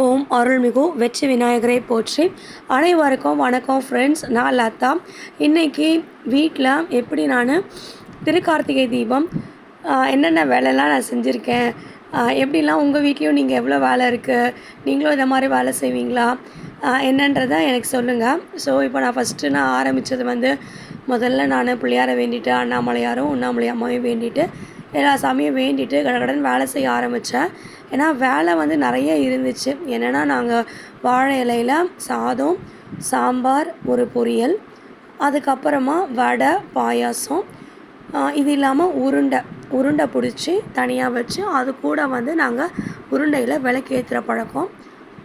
ஓம் அருள்மிகு வெற்றி விநாயகரை போற்றி. அனைவருக்கும் வணக்கம் ஃப்ரெண்ட்ஸ் நான் லதா. இன்றைக்கி வீட்டில் எப்படி நான் திருக்கார்த்திகை தீபம் என்னென்ன வேலைலாம் நான் செஞ்சுருக்கேன் எப்படிலாம் உங்கள் வீட்லேயும் நீங்கள் எவ்வளோ வேலை இருக்குது நீங்களும் இந்த மாதிரி வேலை செய்வீங்களா என்னன்றதை எனக்கு சொல்லுங்கள் ஸோ இப்போ நான் ஃபஸ்ட்டு நான் ஆரம்பித்தது வந்து முதல்ல நான் பிள்ளையாரை வேண்டிட்டு அண்ணாமலையாரும் உண்ணாமலை அம்மாவையும் வேண்டிட்டு எல்லா சாமியும் வேண்டிட்டு கடகடன் வேலை செய்ய ஆரம்பித்தேன் ஏன்னா வேலை வந்து நிறைய இருந்துச்சு. என்னென்னா நாங்கள் வாழை இலையில் சாதம் சாம்பார் ஒரு பொரியல் அதுக்கப்புறமா வடை பாயாசம் இது இல்லாமல் உருண்டை. உருண்டை பிடிச்சி தனியாக வச்சு அது கூட வந்து நாங்கள் உருண்டையில் விளக்கேற்றுற பழக்கம்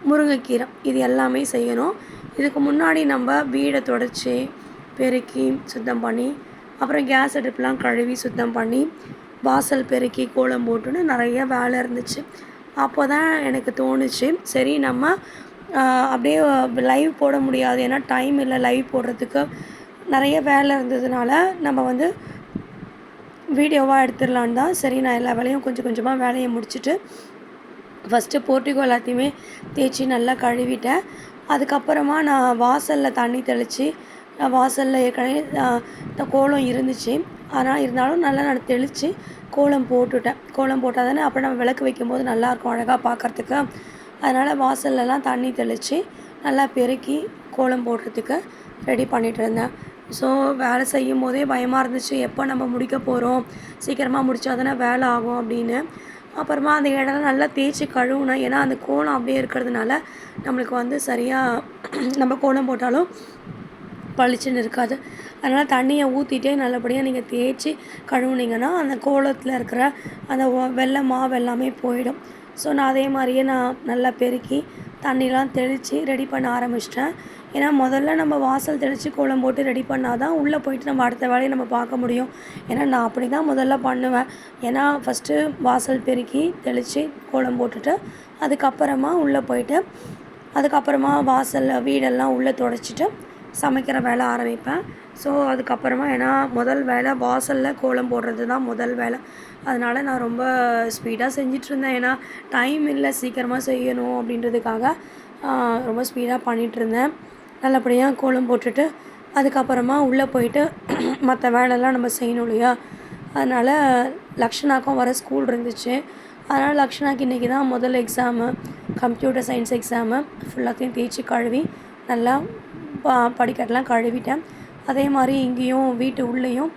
முருங்கைக்கீரை இது எல்லாமே செய்யணும். இதுக்கு முன்னாடி நம்ம வீடை தொடச்சி பெருக்கி சுத்தம் பண்ணி அப்புறம் கேஸ் அடுப்புலாம் கழுவி சுத்தம் பண்ணி வாசல் பெருக்கி கோலம் போட்டுன்னு நிறைய வேலை இருந்துச்சு. அப்போ தான் எனக்கு தோணுச்சு சரி நம்ம அப்படியே லைவ் போட முடியாது. ஏன்னா டைம் இல்லை லைவ் போடுறதுக்கு நிறைய வேலை இருந்ததுனால நம்ம வந்து வீடியோவாக எடுத்துடலான்னு தான். சரி நான் எல்லா வேலையும் கொஞ்சம் கொஞ்சமாக வேலையை முடிச்சுட்டு ஃபஸ்ட்டு போர்ட்டிகோ எல்லாத்தையுமே தேய்ச்சி நல்லா கழுவிட்டேன். அதுக்கப்புறமா நான் வாசலில் தண்ணி தெளித்து வாசலில் ஏற்கனவே கோலம் இருந்துச்சு. ஆனால் இருந்தாலும் நல்லா நான் தெளித்து கோலம் போட்டுவிட்டேன் கோலம் போட்டால் தானே அப்புறம் நம்ம விளக்கு வைக்கும்போது நல்லாயிருக்கும் அழகாக பார்க்கறதுக்கு. அதனால் வாசல்லலாம் தண்ணி தெளித்து நல்லா பெருக்கி கோலம் போடுறதுக்கு ரெடி பண்ணிகிட்டு இருந்தேன். ஸோ வேலை செய்யும் போதே பயமாக இருந்துச்சு. எப்போ நம்ம முடிக்க போகிறோம் சீக்கிரமாக முடித்தா தானே வேலை ஆகும் அப்படின்னு. அப்புறமா அந்த இடம் நல்லா தேய்ச்சி கழுவுனேன். ஏன்னா அந்த கோலம் அப்படியே இருக்கிறதுனால நம்மளுக்கு வந்து சரியாக நம்ம கோலம் போட்டாலும் பளிச்சுன்னு இருக்காது. அதனால் தண்ணியை ஊற்றிட்டே நல்லபடியாக நீங்கள் தேய்ச்சி கழுவுனீங்கன்னா அந்த கோலத்தில் இருக்கிற அந்த வெள்ளை மாவு எல்லாமே போயிடும். ஸோ நான் அதே மாதிரியே நான் நல்லா பெருக்கி தண்ணிலாம் தெளித்து ரெடி பண்ண ஆரம்பிச்சிட்டேன். ஏன்னா முதல்ல நம்ம வாசல் தெளித்து கோலம் போட்டு ரெடி பண்ணால் தான் உள்ளே போயிட்டு நம்ம அடுத்த வேலையை நம்ம பார்க்க முடியும். ஏன்னா நான் அப்படி தான் முதல்ல பண்ணுவேன். ஏன்னா ஃபஸ்ட்டு வாசல் பெருக்கி தெளித்து கோலம் போட்டுட்டு அதுக்கப்புறமா உள்ளே போயிட்டு அதுக்கப்புறமா வாசலில் வீடெல்லாம் உள்ளே தொடச்சிட்டு சமைக்கிற வேலை ஆரம்பிப்பேன். ஸோ அதுக்கப்புறமா ஏன்னா முதல் வேலை வாசலில் கோலம் போடுறது தான் முதல் வேலை. அதனால் நான் ரொம்ப ஸ்பீடாக செஞ்சிட்ருந்தேன். ஏன்னா டைம் இல்லை சீக்கிரமாக செய்யணும் அப்படின்றதுக்காக ரொம்ப ஸ்பீடாக பண்ணிகிட்ருந்தேன் நல்லபடியாக கோலம் போட்டுட்டு அதுக்கப்புறமா உள்ளே போயிட்டு மற்ற வேலைலாம் நம்ம செய்யணும் இல்லையா? அதனால் லக்ஷனாக்கும் வர ஸ்கூல் இருந்துச்சு. அதனால் லக்ஷனாக்கு இன்றைக்கி தான் முதல் எக்ஸாமு கம்ப்யூட்டர் சயின்ஸ் எக்ஸாமு ஃபுல்லாத்தையும் தேய்ச்சி கழுவி நல்லா பா படிக்கட்டெலாம் கழுவிட்டேன். அதே மாதிரி இங்கேயும் வீட்டு உள்ளேயும்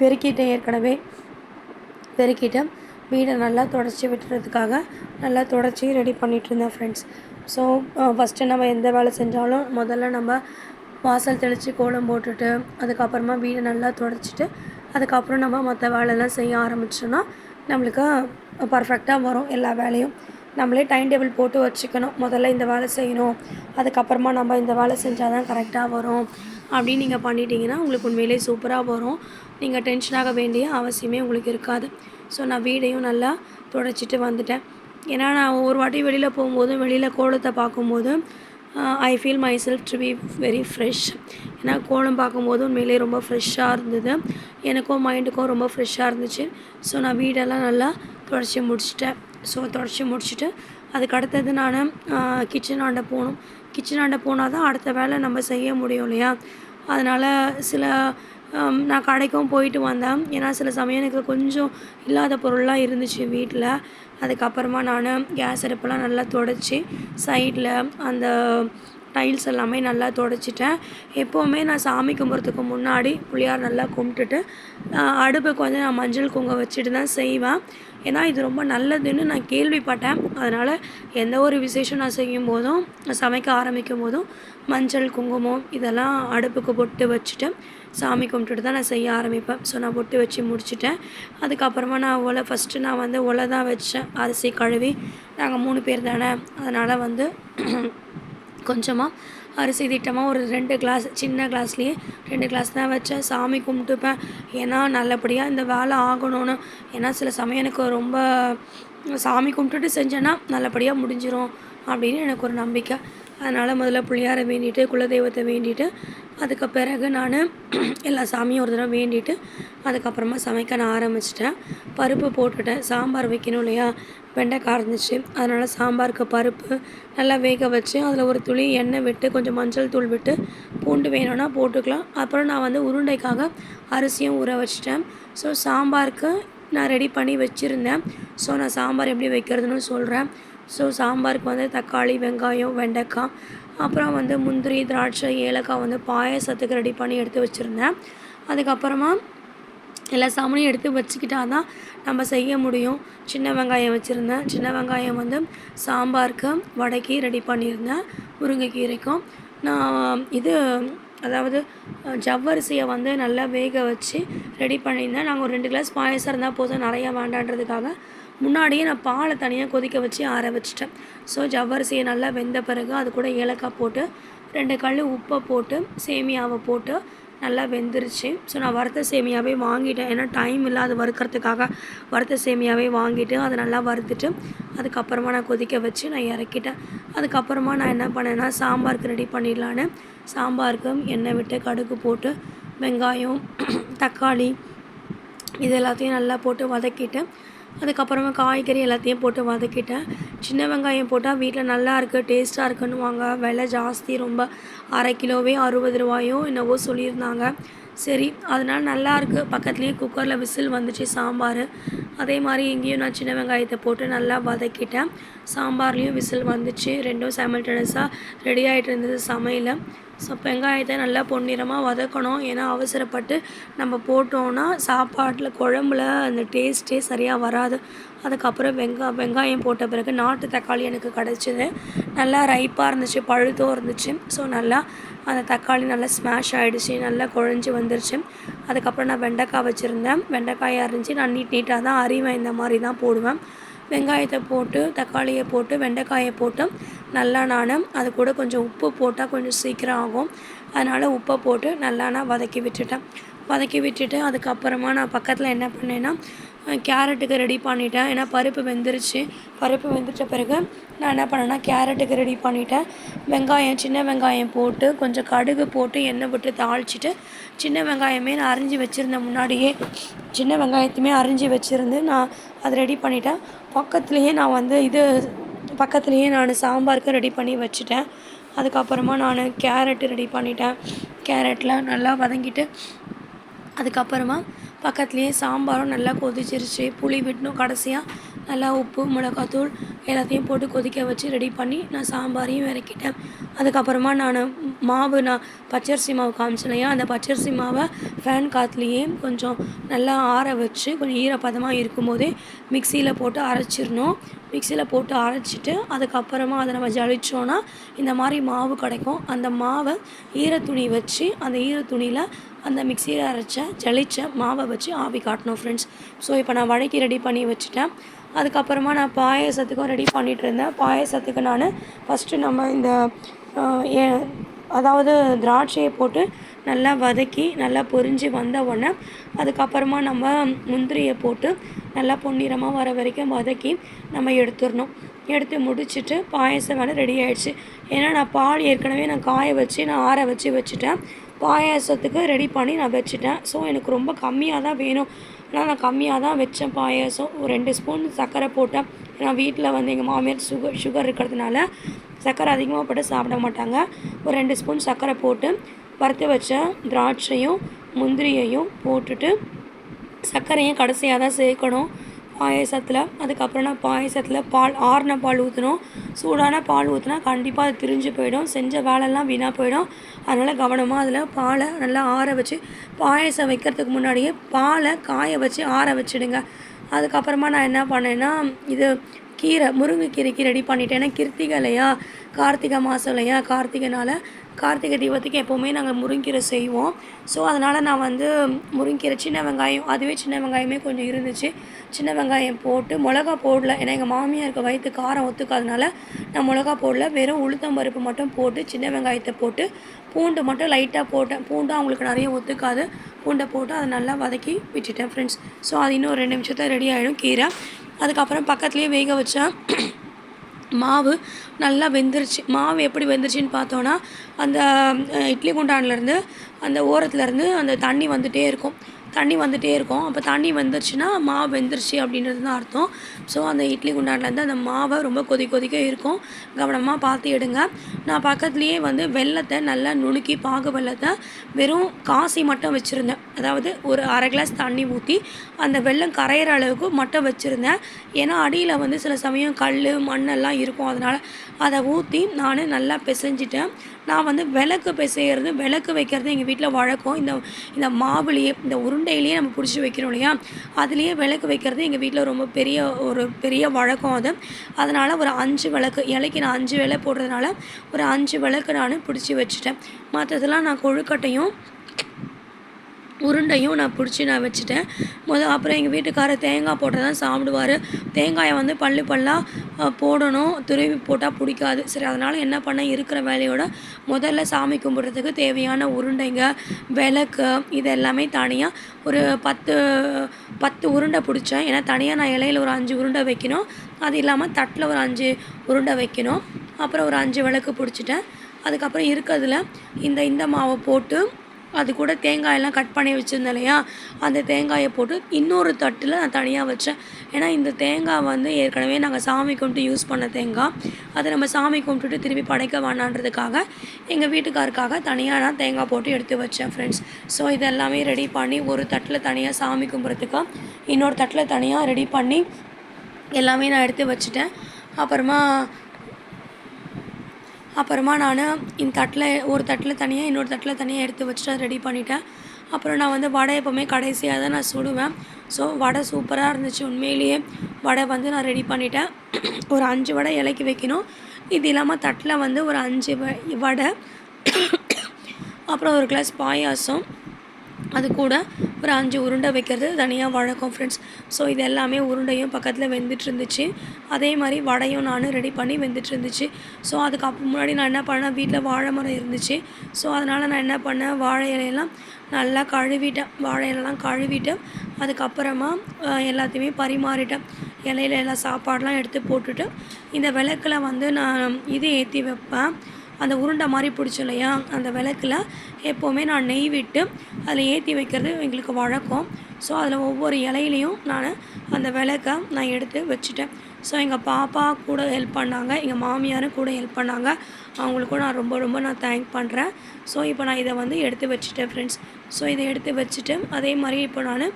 பெருக்கிட்டேன் ஏற்கனவே. பெருக்கிட்டேன். வீடை நல்லா தொடச்சி விட்டுறதுக்காக நல்லா தொடச்சி ரெடி பண்ணிகிட்ருந்தேன் ஃப்ரெண்ட்ஸ் ஸோ ஃபஸ்ட்டு நம்ம எந்த வேலை செஞ்சாலும் முதல்ல நம்ம வாசல் தெளித்து கோலம் போட்டுட்டு அதுக்கப்புறமா வீடை நல்லா தொடச்சிட்டு அதுக்கப்புறம் நம்ம மற்ற வேலைலாம் செய்ய ஆரம்பிச்சோன்னா நம்மளுக்கு பர்ஃபெக்டாக வரும் எல்லா வேலையும். நம்மளே டைம் டேபிள் போட்டு வச்சுக்கணும். முதல்ல இந்த வேலை செய்யணும். அதுக்கப்புறமா நம்ம இந்த வேலை செஞ்சால் தான் கரெக்டாக வரும். அப்படின்னு நீங்கள் பண்ணிட்டீங்கன்னா உங்களுக்கு உண்மையிலே சூப்பராக வரும். நீங்கள் டென்ஷனாக வேண்டிய அவசியமே உங்களுக்கு இருக்காது. ஸோ நான் வீடையும் நல்லா தொடச்சிட்டு வந்துட்டேன். ஏன்னா நான் ஒவ்வொரு வாட்டி வெளியில் போகும்போதும் வெளியில் கோலத்தை பார்க்கும்போது I feel myself to be very fresh ஏன்னா கோலம் பார்க்கும்போது உண்மையிலே ரொம்ப ஃப்ரெஷ்ஷாக இருந்தது. எனக்கும் மைண்டுக்கும் ரொம்ப ஃப்ரெஷ்ஷாக இருந்துச்சு. ஸோ நான் வீடெல்லாம் நல்லா தொடச்சி முடிச்சிட்டேன். ஸோ தொடச்சி முடிச்சுட்டு அதுக்கு அடுத்தது நான் கிச்சன் ஆண்ட போகணும். கிச்சன் ஆண்ட போனால் தான் அடுத்த வேலை நம்ம செய்ய முடியும் இல்லையா? அதனால் சில நான் கடைக்கும் போயிட்டு வந்தேன். ஏன்னா சில சமயம் எனக்கு கொஞ்சம் இல்லாத பொருள்லாம் இருந்துச்சு வீட்டில் அதுக்கப்புறமா நான் கேஸ் அடுப்பெல்லாம் நல்லா தொடச்சி சைடில் அந்த டைல்ஸ் எல்லாமே நல்லா தொடச்சிட்டேன். எப்போவுமே நான் சாமி கும்பிட்றதுக்கு முன்னாடி புளியார் நல்லா கும்பிட்டுட்டு அடுப்புக்கு வந்து நான் மஞ்சள் குங்குமம் வச்சுட்டு தான் செய்வேன். ஏன்னா இது ரொம்ப நல்லதுன்னு நான் கேள்விப்பட்டேன். அதனால் எந்த ஒரு விசேஷம் நான் செய்யும் போதும் சமைக்க ஆரம்பிக்கும் போதும் மஞ்சள் குங்குமம் இதெல்லாம் அடுப்புக்கு பொட்டு வச்சுட்டு சாமி கும்பிட்டுட்டு தான் நான் செய்ய ஆரம்பிப்பேன். ஸோ நான் பொட்டு வச்சு முடிச்சுட்டேன். அதுக்கப்புறமா நான் ஒலை ஃபஸ்ட்டு நான் வந்து ஒலை தான் வச்சேன். அரிசி கழுவி. நாங்கள் மூணு பேர் தானே. அதனால் வந்து கொஞ்சமாக அரிசி திட்டமாக ஒரு ரெண்டு கிளாஸ் சின்ன கிளாஸ்லேயே ரெண்டு கிளாஸ் தான் வச்சேன். சாமி கும்பிட்டுப்பேன். ஏன்னா நல்லபடியாக இந்த வேலை ஆகணும்னு. ஏன்னா சில சமயம் எனக்கு ரொம்ப சாமி கும்பிட்டுட்டு செஞ்சேன்னா நல்லபடியாக முடிஞ்சிடும் அப்படின்னு எனக்கு ஒரு நம்பிக்கை. அதனால் முதல்ல பிள்ளையார வேண்டிட்டு குலதெய்வத்தை வேண்டிட்டு அதுக்கு பிறகு நான் எல்லா சாமியும் ஒரு தடவை வேண்டிட்டு அதுக்கப்புறமா சமைக்க நான் ஆரம்பிச்சிட்டேன். பருப்பு போட்டுட்டேன். சாம்பார் வைக்கணும் இல்லையா? வெண்டைக்காய் இருந்துச்சு அதனால் சாம்பாருக்கு பருப்பு நல்லா வேக வச்சு அதில் ஒரு துளி எண்ணெய் விட்டு கொஞ்சம் மஞ்சள் தூள் விட்டு பூண்டு வேணும்னா போட்டுக்கலாம். அப்புறம் நான் வந்து உருண்டைக்காக அரிசியும் ஊற வச்சிட்டேன். ஸோ சாம்பாருக்கு நான் ரெடி பண்ணி வச்சுருந்தேன். ஸோ நான் சாம்பார் எப்படி வைக்கிறதுன்னு சொல்கிறேன் ஸோ சாம்பாருக்கு வந்து தக்காளி வெங்காயம் வெண்டைக்காய் அப்புறம் வந்து முந்திரி திராட்சை ஏலக்காய் வந்து பாயசத்துக்கு ரெடி பண்ணி எடுத்து வச்சுருந்தேன். அதுக்கப்புறமா எல்லா சாமானையும் எடுத்து வச்சுக்கிட்டா தான் நம்ம செய்ய முடியும். சின்ன வெங்காயம் வச்சுருந்தேன். சின்ன வெங்காயம் வந்து சாம்பாருக்கு வடைக்கு ரெடி பண்ணியிருந்தேன். முருங்கைக்கீரைக்கும். நான் இது அதாவது ஜவ்வரிசியை வந்து நல்லா வேக வச்சு ரெடி பண்ணியிருந்தேன். நாங்கள் ஒரு ரெண்டு கிளாஸ் பாயசம் இருந்தால் போதும். நிறையா வேண்டான்றதுக்காக முன்னாடியே நான் பாலை தனியாக கொதிக்க வச்சு ஆற வச்சிட்டேன். ஸோ ஜவ்வரிசியை நல்லா வெந்த பிறகு அது கூட ஏலக்காய் போட்டு ரெண்டு கல் உப்பை போட்டு சேமியாவை போட்டு நல்லா வெந்துருச்சு. ஸோ நான் வறுத்த சேமியாவே வாங்கிட்டேன். ஏன்னா டைம் இல்லை அது வறுக்கிறதுக்காக வறுத்த சேமியாவே வாங்கிட்டு அதை நல்லா வறுத்துட்டு அதுக்கப்புறமா நான் கொதிக்க வச்சு நான் இறக்கிட்டேன். அதுக்கப்புறமா நான் என்ன பண்ணேன்னா சாம்பாருக்கு ரெடி பண்ணிடலான்னு சாம்பாருக்கு எண்ணெய் விட்டு கடுகு போட்டு வெங்காயம் தக்காளி இது எல்லாத்தையும் நல்லா போட்டு வதக்கிட்டு அதுக்கப்புறமா காய்கறி எல்லாத்தையும் போட்டு வதக்கிட்டேன். சின்ன வெங்காயம் போட்டால் வீட்டில் நல்லா இருக்குது டேஸ்ட்டாக இருக்குன்னு வாங்க விலை ஜாஸ்தி ரொம்ப அரை கிலோவே அறுபது ரூபாயோ என்னவோ சொல்லியிருந்தாங்க. சரி அதனால் நல்லாயிருக்கு பக்கத்துலேயே குக்கரில் விசில் வந்துச்சு சாம்பார். அதே மாதிரி இங்கேயும் நான் சின்ன வெங்காயத்தை போட்டு நல்லா வதக்கிட்டேன். சாம்பார்லேயும் விசில் வந்துச்சு. ரெண்டும் சைமல்டனஸாக ரெடி ஆகிட்டு இருந்தது சமையல். ஸோ வெங்காயத்தை நல்லா பொன்னிறமாக வதக்கணும். ஏன்னா அவசரப்பட்டு நம்ம போட்டோன்னா சாப்பாட்டில் குழம்புல அந்த டேஸ்ட்டே சரியாக வராது. அதுக்கப்புறம் வெங்கா வெங்காயம் போட்ட பிறகு நாட்டு தக்காளி எனக்கு கிடச்சிது. நல்லா ரைப்பாக இருந்துச்சு பழுத்தும் இருந்துச்சு. ஸோ நல்லா அந்த தக்காளி நல்லா ஸ்மாஷ் ஆகிடுச்சு நல்லா குழஞ்சி வந்துருச்சு. அதுக்கப்புறம் நான் வெண்டைக்காய் வச்சுருந்தேன். வெண்டைக்காயாக இருந்துச்சு. நான் நீட் நீட்டாக தான் அறிவேன் இந்த மாதிரி தான் போடுவேன். வெங்காயத்தை போட்டு தக்காளியை போட்டு வெண்டைக்காயை போட்டு நல்லா நான் அது கூட கொஞ்சம் உப்பு போட்டால் கொஞ்சம் சீக்கிரம் ஆகும். அதனால் உப்பை போட்டு நல்லா நான் வதக்கி விட்டுட்டேன். வதக்கி விட்டுட்டு அதுக்கப்புறமா நான் பக்கத்தில் என்ன பண்ணேன்னா கேரட்டுக்கு ரெடி பண்ணிட்டேன். ஏன்னா பருப்பு வெந்துருச்சு. பருப்பு வெந்துட்ட பிறகு நான் என்ன பண்ணேன்னா கேரட்டுக்கு ரெடி பண்ணிட்டேன். வெங்காயம் சின்ன வெங்காயம் போட்டு கொஞ்சம் கடுகு போட்டு எண்ணெய் விட்டு தாளிச்சிட்டு சின்ன வெங்காயமே நான் அரிஞ்சு வச்சுருந்தேன் முன்னாடியே சின்ன வெங்காயத்தையுமே அரிஞ்சு வச்சுருந்து நான் அதை ரெடி பண்ணிட்டேன். பக்கத்துலேயே நான் வந்து இது பக்கத்துலேயே நான் சாம்பாருக்கு ரெடி பண்ணி வச்சுட்டேன். அதுக்கப்புறமா நான் கேரட்டு ரெடி பண்ணிட்டேன். கேரட்டில் நல்லா வதங்கிட்டு அதுக்கப்புறமா பக்கத்துலேயே சாம்பாரும் நல்லா கொதிச்சிருச்சு. புளி விட்டணும் கடைசியாக நல்லா உப்பு மிளகாத்தூள் எல்லாத்தையும் போட்டு கொதிக்க வச்சு ரெடி பண்ணி நான் சாம்பாரையும் இறக்கிட்டேன். அதுக்கப்புறமா நான் மாவு நான் பச்சரிசி மாவு காமிச்சிலையா அந்த பச்சரிசி மாவை ஃபேன் காற்றுலேயே கொஞ்சம் நல்லா ஆற வச்சு கொஞ்சம் ஈரப்பதமாக இருக்கும்போதே மிக்சியில் போட்டு அரைச்சிடணும். மிக்சியில் போட்டு அரைச்சிட்டு அதுக்கப்புறமா அதை நம்ம ஜலிச்சோன்னா இந்த மாதிரி மாவு கிடைக்கும். அந்த மாவை ஈரத்துணி வச்சு அந்த ஈரத்துணியில் அந்த மிக்சியில் அரைச்ச ஜலிச்ச மாவை வச்சு ஆவி காட்டணும் ஃப்ரெண்ட்ஸ் ஸோ இப்போ நான் வடைக்கு ரெடி பண்ணி வச்சுட்டேன். அதுக்கப்புறமா நான் பாயசத்துக்கும் ரெடி பண்ணிகிட்டு இருந்தேன். பாயசத்துக்கு நான் ஃபஸ்ட்டு நம்ம இந்த அதாவது திராட்சையை போட்டு நல்லா வதக்கி நல்லா பொரிஞ்சு வந்த உடனே அதுக்கப்புறமா நம்ம முந்திரியை போட்டு நல்லா பொன்னிறமாக வர வரைக்கும் வதக்கி நம்ம எடுத்துடணும். எடுத்து முடிச்சுட்டு பாயசம் வேலை ரெடி ஆகிடுச்சு ஏன்னா நான் பால் ஏற்கனவே நான் காய வச்சு நான் ஆற வச்சு வச்சுட்டேன். பாயாசத்துக்கு ரெடி பண்ணி நான் வச்சுட்டேன். ஸோ எனக்கு ரொம்ப கம்மியாக தான் வேணும். ஆனால் நான் கம்மியாக தான் வச்சேன் பாயாசம். ஒரு ரெண்டு ஸ்பூன் சர்க்கரை போட்டேன். ஏன்னா வீட்டில் வந்து எங்கள் மாமியார் சுகர் சுகர் இருக்கிறதுனால சர்க்கரை அதிகமாக போட்டு சாப்பிட மாட்டாங்க. ஒரு ரெண்டு ஸ்பூன் சர்க்கரை போட்டு வறுத்து வச்ச திராட்சையும் முந்திரியையும் போட்டுட்டு சர்க்கரையும் கடைசியாக தான் சேர்க்கணும். பாயசத்தில் அதுக்கப்புறம் நான் பாயசத்தில் பால் ஆறின பால் ஊற்றணும் சூடான பால் ஊற்றினா கண்டிப்பாக அது திரிஞ்சு போயிடும். செஞ்ச வேலைலாம் வீணாக போயிடும். அதனால் கவனமாக அதில் பாலை நல்லா ஆற வச்சு பாயசம் வைக்கிறதுக்கு முன்னாடியே பாலை காய வச்சு ஆற வச்சுடுங்க. அதுக்கப்புறமா நான் என்ன பண்ணேன்னா இது கீரை முருங்கைக்கீரைக்கு ரெடி பண்ணிட்டேன். ஏன்னா கிருத்திகை இல்லையா? கார்த்திகை மாதம் இல்லையா? கார்த்திகைனால கார்த்திகை தீபத்துக்கு எப்போவுமே நாங்கள் முருங்கீரை செய்வோம். ஸோ அதனால் நான் வந்து முருங்கீரை சின்ன வெங்காயம் அதுவே சின்ன வெங்காயமே கொஞ்சம் இருந்துச்சு. சின்ன வெங்காயம் போட்டு மிளகா போடல. ஏன்னா எங்கள் மாமியாருக்கு வயிற்று காரம் ஒத்துக்காதனால நான் மிளகா போடல. வெறும் உளுத்தம் பருப்பு மட்டும் போட்டு சின்ன வெங்காயத்தை போட்டு பூண்டு மட்டும் லைட்டாக போட்டேன். பூண்டும் அவங்களுக்கு நிறைய ஒத்துக்காது. பூண்டை போட்டு அதை நல்லா வதக்கி விட்டுட்டேன் ஃப்ரெண்ட்ஸ் ஸோ அது இன்னும் ஒரு ரெண்டு நிமிஷத்தில் ரெடி ஆகிடும் கீரை. அதுக்கப்புறம் பக்கத்துலேயே வேக வச்சேன் மாவு நல்லா வெந்துருச்சு. மாவு எப்படி வெந்துருச்சுன்னு பார்த்தோன்னா அந்த இட்லி குண்டான்லேருந்து அந்த ஓரத்துலேருந்து அந்த தண்ணி வந்துகிட்டே இருக்கும். தண்ணி வந்துகிட்டே இருக்கும். அப்போ தண்ணி வந்துருச்சுன்னா மாவு வெந்துருச்சு அப்படின்றது தான் அர்த்தம். ஸோ அந்த இட்லி குண்டான்லேருந்து அந்த மாவை ரொம்ப கொதி கொதிக்க இருக்கும். கவனமாக பார்த்து எடுங்க. நான் பக்கத்துலேயே வந்து வெல்லத்தை நல்லா நுணுக்கி பாகு வெல்லத்தை வெறும் காசி மட்டும் வச்சுருந்தேன். அதாவது ஒரு அரை கிளாஸ் தண்ணி ஊற்றி அந்த வெள்ளம் கரையிற அளவுக்கு மட்டும் வச்சுருந்தேன். ஏன்னா அடியில் வந்து சில சமயம் கல் மண்ணெல்லாம் இருக்கும். அதனால் அதை ஊற்றி நான் நல்லா பிசைஞ்சிட்டேன். நான் வந்து விளக்கு பிசைகிறது விளக்கு வைக்கிறது எங்கள் வீட்டில் வழக்கம். இந்த இந்த மாவுலேயே இந்த உருண்டையிலேயே நம்ம பிடிச்சி வைக்கிறோம் இல்லையா? அதுலேயே விளக்கு வைக்கிறது எங்கள் வீட்டில் ரொம்ப பெரிய ஒரு பெரிய வழக்கம் அது. அதனால் ஒரு அஞ்சு விளக்கு இலைக்கு நான் அஞ்சு விலை போடுறதுனால ஒரு அஞ்சு விளக்கு நான் பிடிச்சி வச்சுட்டேன். மற்றதெல்லாம் நான் கொழுக்கட்டையும் உருண்டையும் நான் பிடிச்சி நான் வச்சுட்டேன். முத அப்புறம் எங்கள் வீட்டுக்காரர் தேங்காய் போட்டால் தான் சாப்பிடுவார். தேங்காயை வந்து பல்லு பல்லாக போடணும். துருவி போட்டால் பிடிக்காது. சரி அதனால் என்ன பண்ண இருக்கிற வேலையோட முதல்ல சாமி கும்பிட்றதுக்கு தேவையான உருண்டைங்க விளக்கு இது எல்லாமே தனியாக ஒரு பத்து பத்து உருண்டை பிடிச்சேன். ஏன்னா தனியாக நான் இலையில ஒரு அஞ்சு உருண்டை வைக்கணும். அது இல்லாமல் தட்டில் ஒரு அஞ்சு உருண்டை வைக்கணும். அப்புறம் ஒரு அஞ்சு விளக்கு பிடிச்சிட்டேன். அதுக்கப்புறம் இருக்கிறதுல இந்த இந்த மாவை போட்டு அது கூட தேங்காயெல்லாம் கட் பண்ணி வச்சுருந்தேன் இல்லையா? அந்த தேங்காயை போட்டு இன்னொரு தட்டில் நான் தனியாக வச்சேன். ஏன்னா இந்த தேங்காய் வந்து ஏற்கனவே நாங்கள் சாமி கும்பிட்டு யூஸ் பண்ண தேங்காய். அதை நம்ம சாமி கும்பிட்டுட்டு திருப்பி படைக்க வேணான்றதுக்காக எங்கள் வீட்டுக்காருக்காக தனியாக நான் தேங்காய் போட்டு எடுத்து வச்சேன் ஃப்ரெண்ட்ஸ் ஸோ இதெல்லாமே ரெடி பண்ணி ஒரு தட்டில் தனியாக சாமி கும்பிட்றதுக்கு இன்னொரு தட்டில் தனியாக ரெடி பண்ணி எல்லாமே நான் எடுத்து வச்சுட்டேன். அப்புறமா அப்புறமா நான் இந்த தட்டில் ஒரு தட்டில் தனியாக இன்னொரு தட்டில் தனியாக எடுத்து வச்சுட்டு ரெடி பண்ணிட்டேன். அப்புறம் நான் வந்து வடை எப்போவுமே கடைசியாக தான் நான் சுடுவேன். ஸோ வடை சூப்பராக இருந்துச்சு. உண்மையிலேயே வடை வந்து நான் ரெடி பண்ணிட்டேன். ஒரு அஞ்சு வடை இலைக்கு வைக்கணும். இது இல்லாமல் தட்டில் வந்து ஒரு அஞ்சு வ- வடை. அப்புறம் ஒரு கிளாஸ் பாயாசம். அது கூட ஒரு அஞ்சு உருண்டை வைக்கிறது தனியாக வழக்கம் ஃப்ரெண்ட்ஸ் ஸோ இது எல்லாமே உருண்டையும் பக்கத்தில் வெந்துட்டு இருந்துச்சு. அதே மாதிரி வடையும் நானும் ரெடி பண்ணி வெந்துட்டு இருந்துச்சு. ஸோ அதுக்கு அப்போ முன்னாடி நான் என்ன பண்ணேன் வீட்டில் வாழை மரம் இருந்துச்சு. ஸோ அதனால் நான் என்ன பண்ணேன் வாழை இலையெல்லாம் நல்லா கழுவிட்டேன். வாழை இலையெல்லாம் கழுவிட்டு அதுக்கப்புறமா எல்லாத்தையுமே பரிமாறிட்டேன். இலையில எல்லாம் சாப்பாடெலாம் எடுத்து போட்டுட்டு இந்த விளக்கில் வந்து நான் இது ஏற்றி வைப்பேன். அந்த உருண்டை மாதிரி பிடிச்சோம் இல்லையா? அந்த விளக்கில் எப்போவுமே நான் நெய் விட்டு அதில் ஏற்றி வைக்கிறது எங்களுக்கு வழக்கம். ஸோ அதில் ஒவ்வொரு இலையிலையும் நான் அந்த விளக்கை நான் எடுத்து வச்சுட்டேன். ஸோ எங்கள் பாப்பா கூட ஹெல்ப் பண்ணாங்க எங்கள் மாமியாரும் கூட ஹெல்ப் பண்ணாங்க. அவங்களுக்கும் நான் ரொம்ப ரொம்ப நான் தேங்க் பண்ணுறேன் ஸோ இப்போ நான் இதை வந்து எடுத்து வச்சுட்டேன் ஃப்ரெண்ட்ஸ் ஸோ இதை எடுத்து வச்சுட்டு அதே மாதிரி இப்போ நான்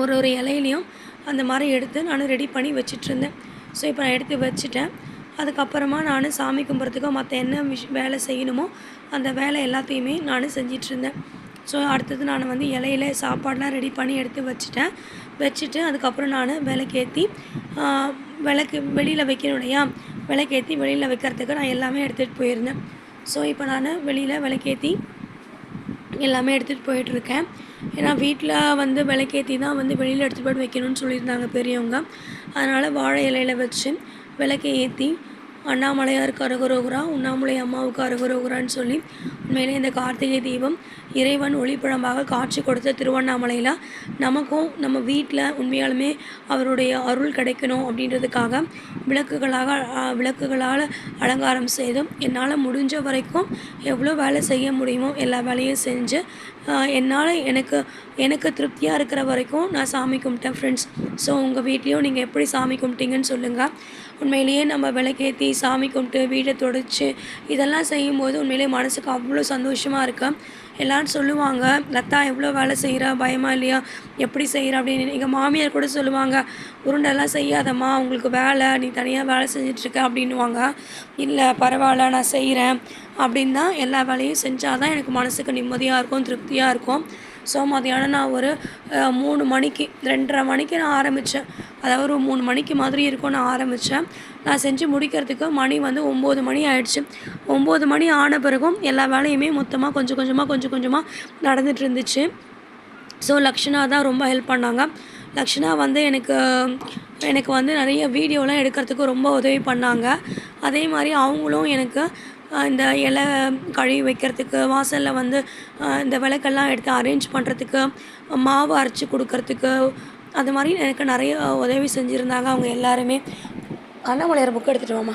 ஒரு ஒரு இலையிலையும் அந்த மாதிரி எடுத்து நான் ரெடி பண்ணி வச்சுட்ருந்தேன் ஸோ இப்போ நான் எடுத்து வச்சுட்டேன். அதுக்கப்புறமா நான் சாமி கும்பிட்றதுக்கு மற்ற என்ன விஷ் வேலை செய்யணுமோ அந்த வேலை எல்லாத்தையுமே நான் செஞ்சிட்ருந்தேன். ஸோ அடுத்தது நான் வந்து இலையில சாப்பாடெலாம் ரெடி பண்ணி எடுத்து வச்சுட்டேன். வச்சுட்டு அதுக்கப்புறம் நான் விளக்கேற்றி விளக்கு வெளியில் வைக்கணும் இல்லையா? விளக்கேற்றி வெளியில் வைக்கிறதுக்கு நான் எல்லாமே எடுத்துகிட்டு போயிருந்தேன். ஸோ இப்போ நான் வெளியில் விளக்கேற்றி எல்லாமே எடுத்துகிட்டு போயிட்டுருக்கேன் ஏன்னா வீட்டில் வந்து விளக்கேற்றி தான் வந்து வெளியில் எடுத்துகிட்டு போய்ட்டு வைக்கணும்னு சொல்லியிருந்தாங்க பெரியவங்க. அதனால் வாழை இலையில வச்சு விளக்கை ஏற்றி அண்ணாமலையாருக்கு அருகரோகுரா உண்ணாமலை அம்மாவுக்கு அருகரோகுரான்னு சொல்லி உண்மையிலே இந்த கார்த்திகை தீபம் இறைவன் ஒளிப்பழம்பாக காட்சி கொடுத்த திருவண்ணாமலையில் நமக்கும் நம்ம வீட்டில் உண்மையாலுமே அவருடைய அருள் கிடைக்கணும் அப்படின்றதுக்காக விளக்குகளாக விளக்குகளால் அலங்காரம் செய்தும் என்னால் முடிஞ்ச வரைக்கும் எவ்வளோ வேலை செய்ய முடியுமோ எல்லா வேலையும் செஞ்சு என்னால் எனக்கு எனக்கு திருப்தியாக இருக்கிற வரைக்கும் நான் சாமி கும்பிட்டேன் ஃப்ரெண்ட்ஸ் ஸோ உங்கள் வீட்லேயும் நீங்கள் எப்படி சாமி கும்பிட்டீங்கன்னு சொல்லுங்கள் உண்மையிலேயே நம்ம விளக்கேற்றி சாமி கும்பிட்டு வீடை தொடச்சி இதெல்லாம் செய்யும்போது உண்மையிலேயே மனசுக்கு அவ்வளோ சந்தோஷமாக இருக்கும் எல்லாரும் சொல்லுவாங்க லத்தா எவ்வளோ வேலை செய்கிறா பயமா இல்லையா? எப்படி செய்கிறா அப்படின்னு. எங்கள் மாமியார் கூட சொல்லுவாங்க உருண்டெல்லாம் செய்யாதம்மா உங்களுக்கு வேலை நீ தனியாக வேலை செஞ்சிட்ருக்க அப்படின்னுவாங்க. இல்லை பரவாயில்ல நான் செய்கிறேன் அப்படின்னு தான் எல்லா வேலையும் செஞ்சால் தான் எனக்கு மனசுக்கு நிம்மதியாக இருக்கும் திருப்தியாக இருக்கும். ஸோ மதியானம் நான் ஒரு மூணு மணிக்கு ரெண்டரை மணிக்கு நான் ஆரம்பித்தேன் அதாவது ஒரு மூணு மணிக்கு மாதிரி இருக்கும் நான் ஆரம்பித்தேன் நான் செஞ்சு முடிக்கிறதுக்கு மணி வந்து ஒம்பது மணி ஆயிடுச்சு. ஒம்பது மணி ஆன பிறகும் எல்லா வேலையுமே மொத்தமாக கொஞ்சம் கொஞ்சமாக கொஞ்சம் கொஞ்சமாக நடந்துகிட்டு இருந்துச்சு ஸோ லக்ஷனா தான் ரொம்ப ஹெல்ப் பண்ணாங்க. லக்ஷனா வந்து எனக்கு எனக்கு வந்து நிறைய வீடியோலாம் எடுக்கிறதுக்கு ரொம்ப உதவி பண்ணாங்க. அதே மாதிரி அவங்களும் எனக்கு இந்த இலை கழுவி வைக்கிறதுக்கு வாசலில் வந்து இந்த விளக்கெல்லாம் எடுத்து அரேஞ்ச் பண்ணுறதுக்கு மாவு அரைச்சி கொடுக்கறதுக்கு அது மாதிரி எனக்கு நிறைய உதவி செஞ்சுருந்தாங்க அவங்க எல்லாருமே. அண்ணாமலையார் புக் எடுத்துகிட்டு வாம்மா.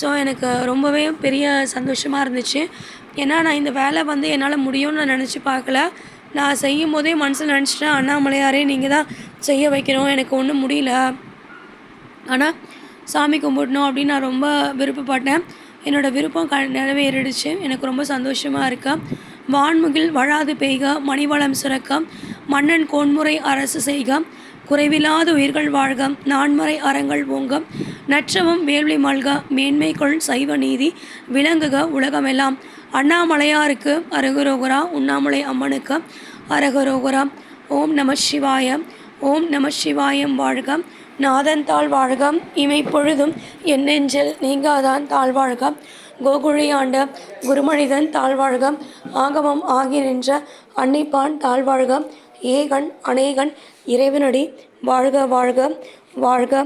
ஸோ எனக்கு ரொம்பவே பெரிய சந்தோஷமாக இருந்துச்சு. ஏன்னா நான் இந்த வேலை வந்து என்னால் முடியும்னு நான் நினச்சி பார்க்கல. நான் செய்யும் போதே மனசில் நினச்சிட்டேன் அண்ணாமலையாரே நீங்கள் தான் செய்ய வைக்கணும். எனக்கு ஒன்றும் முடியல. ஆனால் சாமி கும்பிடணும் அப்படின்னு நான் ரொம்ப விருப்பப்பட்டேன். என்னோடய விருப்பம் க நிறைவேறிடுச்சு. எனக்கு ரொம்ப சந்தோஷமாக இருக்கு. வான்முகில் வழாது பெய்க மணிவளம் சுரக்க மன்னன் கோன்முறை அரசு செய்க குறைவில்லாத உயிர்கள் வாழ்க நான்மறை அறங்கள் ஓங்க நற்றவம் வேள்வி மல்க கொள் சைவ நீதி விளங்குக உலகமெல்லாம். அண்ணாமலையாருக்கு அரகுரோகுரா உண்ணாமலை அம்மனுக்கு அரகுரோகரா. ஓம் நம சிவாயம் ஓம் நம சிவாயம் வாழ்க. நாதன் தாழ்வாழ்க இமை பொழுதும் என் நெஞ்சில் நீங்காதான் தாழ்வாழ்க கோகுழி ஆண்ட குருமனிதன் தாழ்வாழ்க ஆகமம் ஆகி நின்ற அன்னிப்பான் தாழ்வாழ்க ஏகன் அநேகன் இறைவனடி வாழ்க வாழ்க வாழ்க.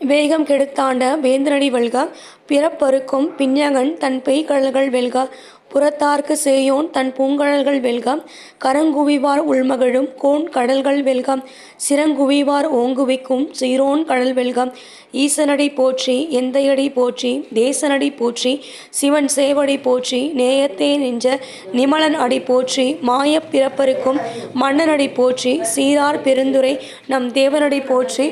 வேகம் கெடுத்தாண்ட வேந்தனடி வெல்க பிறப்பறுக்கும் பிஞ்சகன் தன் பெய்கடல்கள் வெல்க. புறத்தார்க்கு சேயோன் தன் பூங்கழல்கள் வெல்கம். கரங்குவிவார் உள்மகிழும் கோன் கடல்கள் வெல்கம். சிறங்குவிவார் ஓங்குவிக்கும் சீரோன் கடல் வெல்கம். ஈசனடி போற்றி எந்தையடி போற்றி தேசனடி போற்றி சிவன் சேவடி போற்றி நேயத்தே நின்ற நிமலன் அடி போற்றி மாயப் பிறப்பருக்கும் மன்னனடி போற்றி சீரார் பெருந்துரை நம் தேவனடி போற்றி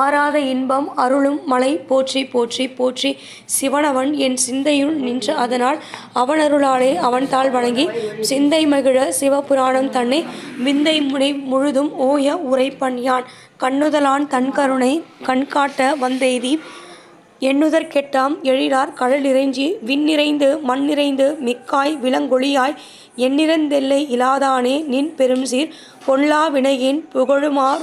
ஆராத இன்பம் அருளும் மலை போற்றி போற்றி போற்றி சிவனவன் என் சிந்தையுள் நின்று அதனால் அவனருளாலே அவன் தாள் வணங்கி சிந்தை மகிழ சிவபுராணம் தன்னை விந்தை முனை முழுதும் ஓய உரைப்பன் யான் கண்ணுதலான் தன் கருணை கண்காட்ட வந்தெய்தி எண்ணுதற் கெட்டாம் எழிலார் கடல் இறைஞ்சி விண் நிறைந்து மண் நிறைந்து மிக்காய் விலங்கொழியாய் எண்ணிறந்தெல்லை இலாதானே நின் பெரும் சீர் பொல்லா வினையின் புகழுமார்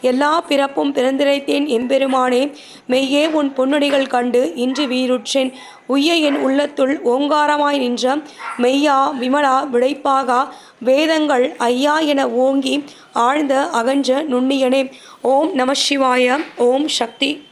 எல்லா பிறப்பும் பிறந்திரைத்தேன் எம்பெருமானே. மெய்யே உன் பொன்னடிகள் கண்டு இன்று வீருற்றேன். உய்ய என் உள்ளத்துள் ஓங்காரமாய் நின்ற மெய்யா விமலா விடைப்பாகா வேதங்கள் ஐயா என ஓங்கி ஆழ்ந்த அகன்ற நுண்ணியனே. ஓம் நம சிவாய ஓம் சக்தி